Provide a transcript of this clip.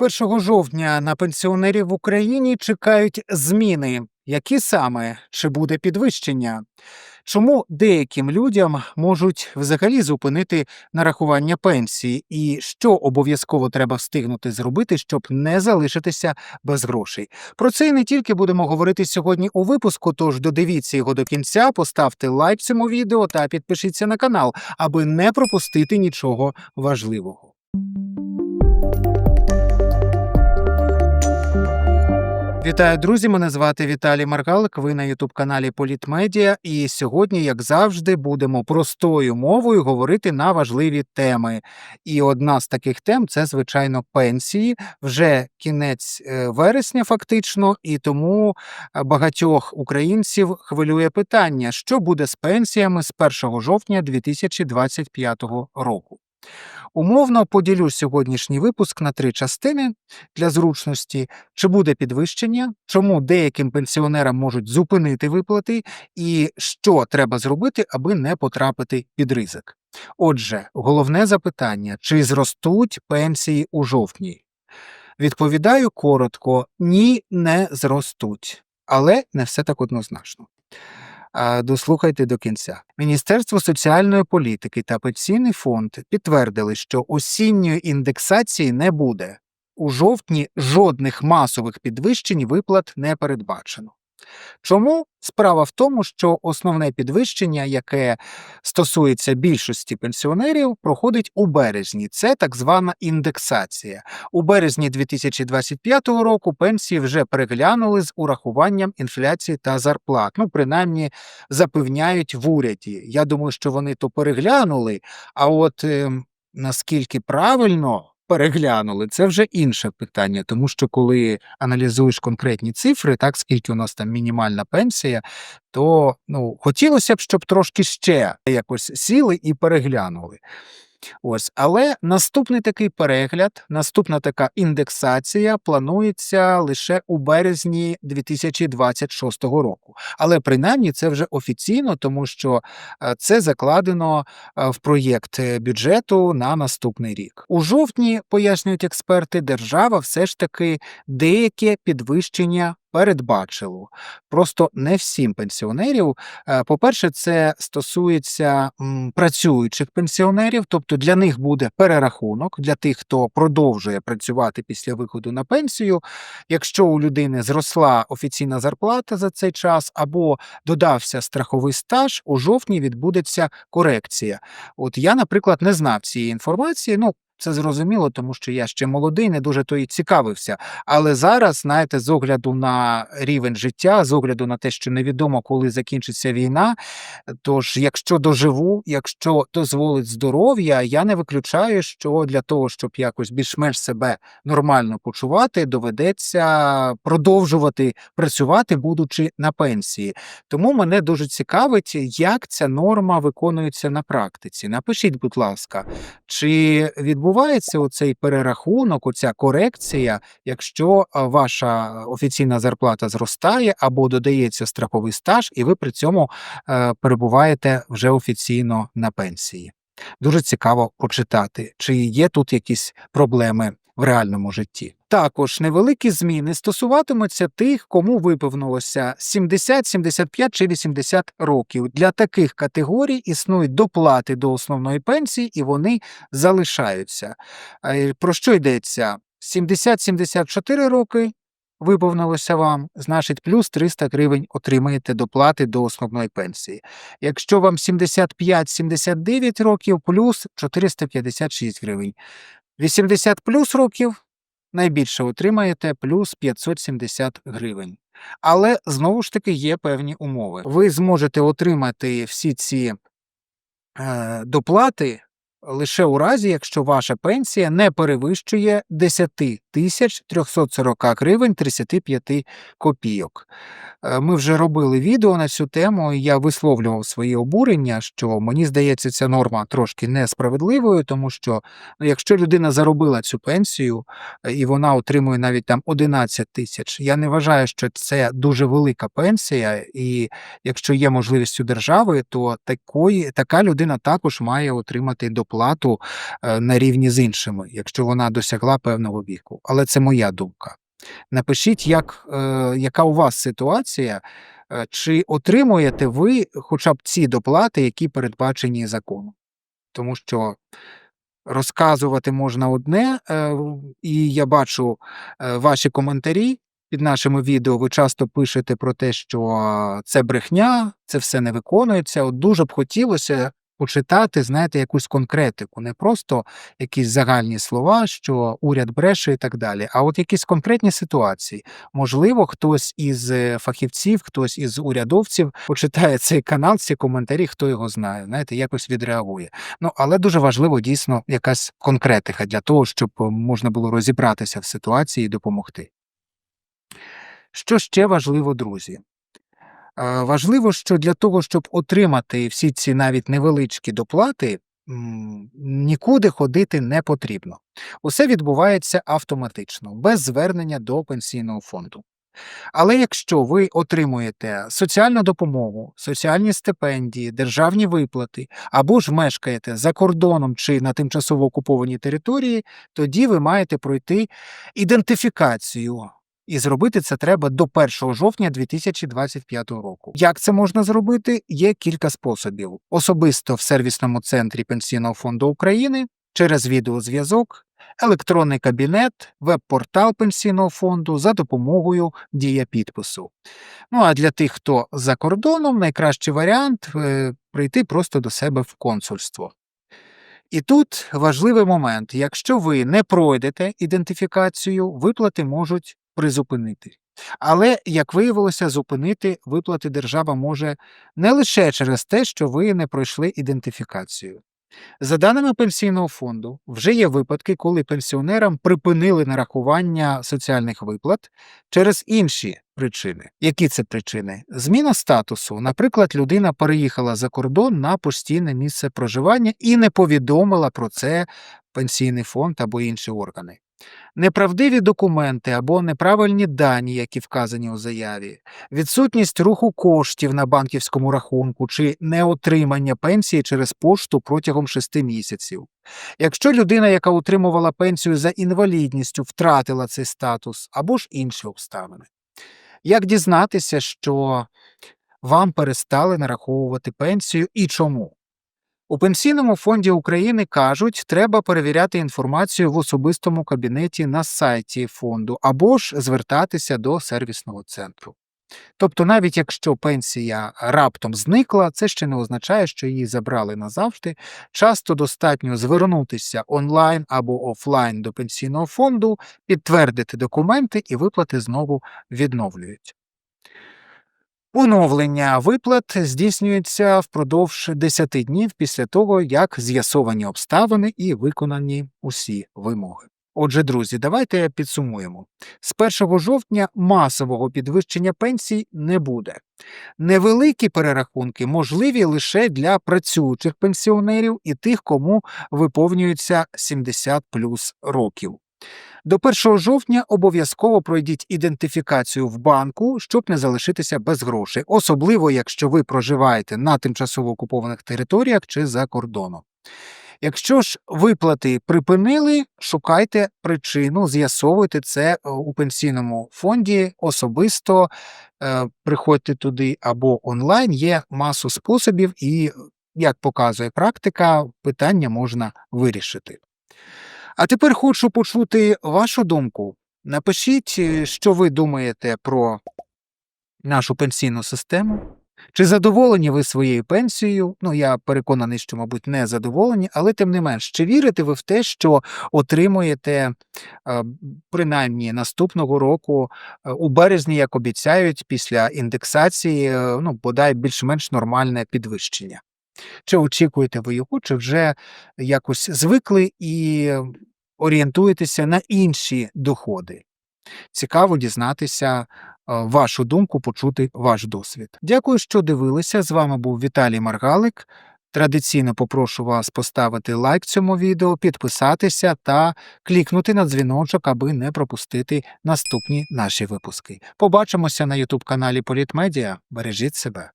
З 1 жовтня на пенсіонерів в Україні чекають зміни. Які саме чи буде підвищення? Чому деяким людям можуть взагалі зупинити нарахування пенсії, і що обов'язково треба встигнути зробити, щоб не залишитися без грошей? Про це і не тільки будемо говорити сьогодні у випуску. Тож додивіться його до кінця, поставте лайк цьому відео та підпишіться на канал, аби не пропустити нічого важливого. Вітаю, друзі! Мене звати Віталій Маргалик. Ви на Ютуб-каналі Політмедіа. І сьогодні, як завжди, будемо простою мовою говорити на важливі теми. І одна з таких тем це, звичайно, пенсії. Вже кінець е, вересня, фактично, і тому е, багатьох українців хвилює питання, що буде з пенсіями з 1 жовтня 2025 року. Умовно поділю сьогоднішній випуск на три частини для зручності: чи буде підвищення, чому деяким пенсіонерам можуть зупинити виплати, і що треба зробити, аби не потрапити під ризик. Отже, головне запитання: чи зростуть пенсії у жовтні? Відповідаю коротко: ні, не зростуть, але не все так однозначно. Дослухайте до кінця. Міністерство соціальної політики та пенсійний фонд підтвердили, що осінньої індексації не буде. У жовтні жодних масових підвищень виплат не передбачено. Чому справа в тому, що основне підвищення, яке стосується більшості пенсіонерів, проходить у березні. Це так звана індексація. У березні 2025 року пенсії вже переглянули з урахуванням інфляції та зарплат. Ну, принаймні запевняють в уряді. Я думаю, що вони то переглянули. А от е, наскільки правильно переглянули. Це вже інше питання, тому що коли аналізуєш конкретні цифри, так скільки у нас там мінімальна пенсія, то ну хотілося б, щоб трошки ще якось сіли і переглянули. Ось, але наступний такий перегляд, наступна така індексація планується лише у березні 2026 року. Але принаймні це вже офіційно, тому що е, це закладено е, в проєкт е, бюджету на наступний рік. У жовтні пояснюють експерти, держава все ж таки деяке підвищення передбачило. Просто не всім пенсіонерів. Е, по-перше, це стосується працюючих пенсіонерів, тобто для них буде перерахунок для тих, хто продовжує працювати після виходу на пенсію. Якщо у людини зросла офіційна зарплата за цей час або додався страховий стаж, у жовтні відбудеться корекція. От я, наприклад, не знав цієї інформації. Ну, це зрозуміло, тому що я ще молодий, не дуже то і цікавився. Але зараз, знаєте, з огляду на рівень життя, з огляду на те, що невідомо, коли закінчиться війна. Тож, якщо доживу, якщо дозволить здоров'я, я не виключаю, що для того, щоб якось більш-менш себе нормально почувати, доведеться продовжувати працювати, будучи на пенсії. Тому мене дуже цікавить, як ця норма виконується на практиці. Напишіть, будь ласка, чи відбувається відбувається оцей перерахунок, оця корекція, якщо ваша офіційна зарплата зростає або додається страховий стаж, і ви при цьому е, перебуваєте вже офіційно на пенсії. Дуже цікаво почитати, чи є тут якісь проблеми в реальному житті. Також невеликі зміни стосуватимуться тих, кому виповнилося 70, 75 чи 80 років. Для таких категорій існують доплати до основної пенсії, і вони залишаються. Про що йдеться? 70-74 роки. Виповнилося вам, значить, плюс 300 гривень отримаєте доплати до основної пенсії. Якщо вам 75-79 років, плюс 456 гривень. 80 плюс років найбільше отримаєте плюс 570 гривень. Але знову ж таки є певні умови. Ви зможете отримати всі ці е, доплати лише у разі, якщо ваша пенсія не перевищує 10 тисяч 340 гривень 35 копійок. Е, ми вже робили відео на цю тему, і я висловлював свої обурення, що мені здається, ця норма трошки несправедливою, тому що ну, якщо людина заробила цю пенсію е, і вона отримує навіть там 11 тисяч, я не вважаю, що це дуже велика пенсія, і якщо є можливість у держави, то такої, така людина також має отримати доплату е, на рівні з іншими, якщо вона досягла певного віку. Але це моя думка. Напишіть, як, е, яка у вас ситуація, е, чи отримуєте ви хоча б ці доплати, які передбачені законом. Тому що розказувати можна одне, е, і я бачу е, ваші коментарі під нашими відео. Ви часто пишете про те, що це брехня, це все не виконується. От дуже б хотілося почитати, знаєте, якусь конкретику, не просто якісь загальні слова, що уряд бреше і так далі, а от якісь конкретні ситуації. Можливо, хтось із е, фахівців, хтось із урядовців почитає цей канал, ці коментарі, хто його знає, знаєте, якось відреагує. Ну, але дуже важливо дійсно якась конкретика для того, щоб е, можна було розібратися в ситуації і допомогти. Що ще важливо, друзі? Важливо, що для того, щоб отримати всі ці навіть невеличкі доплати, нікуди ходити не потрібно. Усе відбувається автоматично, без звернення до пенсійного фонду. Але якщо ви отримуєте соціальну допомогу, соціальні стипендії, державні виплати, або ж мешкаєте за кордоном чи на тимчасово окупованій території, тоді ви маєте пройти ідентифікацію. І зробити це треба до 1 жовтня 2025 року. Як це можна зробити? Є кілька способів: особисто в сервісному центрі Пенсійного фонду України через відеозв'язок, електронний кабінет, веб-портал пенсійного фонду за допомогою дія підпису. Ну а для тих, хто за кордоном, найкращий варіант е, прийти просто до себе в консульство. І тут важливий момент: якщо ви не пройдете ідентифікацію, виплати можуть призупинити. Але, як виявилося, зупинити виплати держава може не лише через те, що ви не пройшли ідентифікацію. За даними пенсійного фонду, вже є випадки, коли пенсіонерам припинили нарахування соціальних виплат через інші причини. Які це причини? Зміна статусу. Наприклад, людина переїхала за кордон на постійне місце проживання і не повідомила про це пенсійний фонд або інші органи. Неправдиві документи або неправильні дані, які вказані у заяві, відсутність руху коштів на банківському рахунку чи неотримання пенсії через пошту протягом шести місяців. Якщо людина, яка отримувала пенсію за інвалідністю, втратила цей статус або ж інші обставини. Як дізнатися, що вам перестали нараховувати пенсію і чому? У Пенсійному фонді України кажуть, треба перевіряти інформацію в особистому кабінеті на сайті фонду або ж звертатися до сервісного центру. Тобто, навіть якщо пенсія раптом зникла, це ще не означає, що її забрали назавжди. Часто достатньо звернутися онлайн або офлайн до пенсійного фонду, підтвердити документи і виплати знову відновлюють. Поновлення виплат здійснюється впродовж 10 днів після того, як з'ясовані обставини і виконані усі вимоги. Отже, друзі, давайте підсумуємо. З 1 жовтня масового підвищення пенсій не буде. Невеликі перерахунки можливі лише для працюючих пенсіонерів і тих, кому виповнюється 70 плюс років. До 1 жовтня обов'язково пройдіть ідентифікацію в банку, щоб не залишитися без грошей, особливо якщо ви проживаєте на тимчасово окупованих територіях чи за кордоном. Якщо ж виплати припинили, шукайте причину, з'ясовуйте це е, у пенсійному фонді особисто, е, приходьте туди або онлайн. Є масу способів, і, як показує практика, питання можна вирішити. А тепер хочу почути вашу думку. Напишіть, е, що ви думаєте про нашу пенсійну систему. Чи задоволені ви своєю пенсією? Ну, я переконаний, що, мабуть, не задоволені, але тим не менш, чи вірите ви в те, що отримуєте принаймні наступного року е, у березні, як обіцяють, після індексації, е, ну, бодай більш-менш нормальне підвищення? Чи очікуєте ви його, чи вже якось звикли і орієнтуєтеся на інші доходи? Цікаво дізнатися е, вашу думку, почути ваш досвід. Дякую, що дивилися. З вами був Віталій Маргалик. Традиційно попрошу вас поставити лайк цьому відео, підписатися та клікнути на дзвіночок, аби не пропустити наступні наші випуски. Побачимося на YouTube каналі Політмедіа. Бережіть себе.